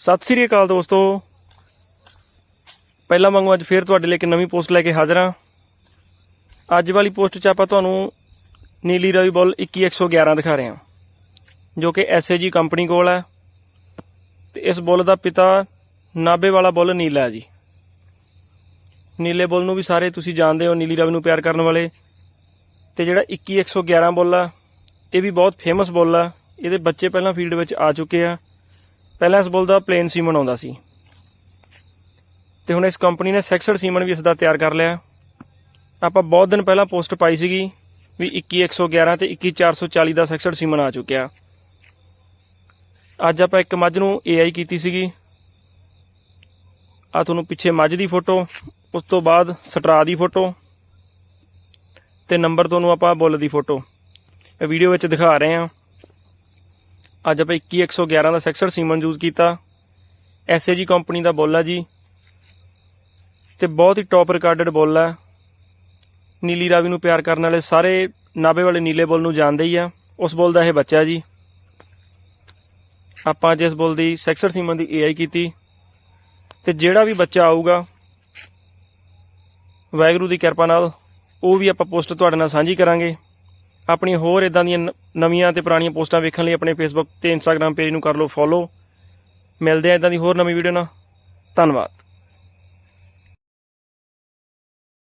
ਸਤਿ ਸ੍ਰੀ ਅਕਾਲ ਦੋਸਤੋ। ਪਹਿਲਾਂ ਵਾਂਗੂ ਅੱਜ ਫੇਰ ਤੁਹਾਡੇ ਲਈ ਇੱਕ ਨਵੀਂ ਪੋਸਟ ਲੈ ਕੇ ਹਾਜ਼ਰ ਹਾਂ। ਅੱਜ ਵਾਲੀ ਪੋਸਟ 'ਚ ਆਪਾਂ ਤੁਹਾਨੂੰ ਨੀਲੀ ਰਵੀ ਬੁੱਲ 21111 ਦਿਖਾ ਰਹੇ ਹਾਂ, ਜੋ ਕਿ ਐਸਏਜੀ ਕੰਪਨੀ ਕੋਲ ਹੈ। ਤੇ ਇਸ ਬੁੱਲ ਦਾ ਪਿਤਾ ਨਾਬੇ ਵਾਲਾ ਬੁੱਲ ਨੀਲਾ ਹੈ ਜੀ। ਨੀਲੇ ਬੁੱਲ ਨੂੰ ਵੀ ਸਾਰੇ ਤੁਸੀਂ ਜਾਣਦੇ ਹੋ, ਨੀਲੀ ਰਵੀ ਨੂੰ ਪਿਆਰ ਕਰਨ ਵਾਲੇ। ਤੇ ਜਿਹੜਾ 21111 ਬੁੱਲ ਆ, ਇਹ ਵੀ ਬਹੁਤ ਫੇਮਸ ਬੁੱਲ ਆ। ਇਹਦੇ ਬੱਚੇ ਪਹਿਲਾਂ ਫੀਲਡ ਵਿੱਚ ਆ ਚੁੱਕੇ ਆ। ਪਹਿਲਾਂ ਇਸ ਬੁੱਲ ਦਾ ਪਲੇਨ ਸੀਮਨ ਆਉਂਦਾ ਸੀ। ਤੇ ਹੁਣ ਇਸ ਕੰਪਨੀ ਨੇ ਸੈਕਸਡ ਸੀਮਨ ਵੀ ਇਸ ਦਾ ਤਿਆਰ ਕਰ ਲਿਆ। ਆਪਾਂ ਬਹੁਤ ਦਿਨ ਪਹਿਲਾਂ ਪੋਸਟ ਪਾਈ ਸੀਗੀ ਵੀ 21111 ਤੇ 21440 ਦਾ ਸੈਕਸਡ ਸੀਮਨ ਆ ਚੁੱਕਿਆ। ਅੱਜ ਆਪਾਂ ਇੱਕ ਮੱਝ ਨੂੰ ਏਆਈ ਕੀਤੀ ਸੀਗੀ। ਆ ਤੁਹਾਨੂੰ ਪਿੱਛੇ ਮੱਝ ਦੀ ਫੋਟੋ ਉਸ ਤੋਂ ਬਾਅਦ ਸਟਰਾ ਦੀ ਫੋਟੋ ਤੇ ਨੰਬਰ ਤੁਹਾਨੂੰ ਆਪਾਂ ਬੁੱਲ ਦੀ ਫੋਟੋ ਇਹ ਵੀਡੀਓ ਵਿੱਚ ਦਿਖਾ ਰਹੇ ਹਾਂ। ਅੱਜ ਆਪਾਂ 21111 ਦਾ ਸੈਕਸਡ ਸੀਮਨ ਯੂਜ਼ ਕੀਤਾ। ਐਸਏਜੀ ਕੰਪਨੀ ਦਾ ਬੁੱਲ ਆ ਜੀ। ਤੇ ਬਹੁਤ ਹੀ ਟੌਪ ਰਿਕਾਰਡਡ ਬੁੱਲ। ਆ ਨੀਲੀ ਰਾਵੀ ਨੂੰ ਪਿਆਰ ਕਰਨ ਵਾਲੇ ਸਾਰੇ ਨਾਭੇ ਵਾਲੇ ਨੀਲੇ ਬੋਲ ਨੂੰ ਜਾਣਦੇ ਹੀ ਆ। ਉਸ ਬੋਲ ਦਾ ਇਹ ਬੱਚਾ ਜੀ। ਆਪਾਂ ਅੱਜ ਇਸ ਬੁੱਲ ਦੀ ਸੈਕਸਡ ਸੀਮਨ ਦੀ ਏਆਈ ਕੀਤੀ। ਤੇ ਜਿਹੜਾ ਵੀ ਬੱਚਾ ਆਊਗਾ, ਵਾਹਿਗੁਰੂ ਦੀ ਕਿਰਪਾ ਨਾਲ, ਉਹ ਵੀ ਆਪਾਂ ਪੋਸਟ ਤੁਹਾਡੇ ਨਾਲ ਸਾਂਝੀ ਕਰਾਂਗੇ। ਆਪਣੀਆਂ ਹੋਰ ਇਦਾਂ ਦੀਆਂ ਨ- ਨਵੀਆਂ ਤੇ ਪੁਰਾਣੀਆਂ ਪੋਸਟਾਂ ਵੇਖਣ ਲਈ ਆਪਣੇ ਫੇਸਬੁੱਕ ਤੇ ਇੰਸਟਾਗ੍ਰam ਪੇਜ ਨੂੰ ਕਰ ਲਓ ਫੋਲੋ ਮਿਲਦੇ ਆ ਇਦਾਂ ਦੀ ਹੋਰ ਨਵੀਂ ਵੀਡੀਓ ਨਾਲ। ਧੰਨਵਾਦ।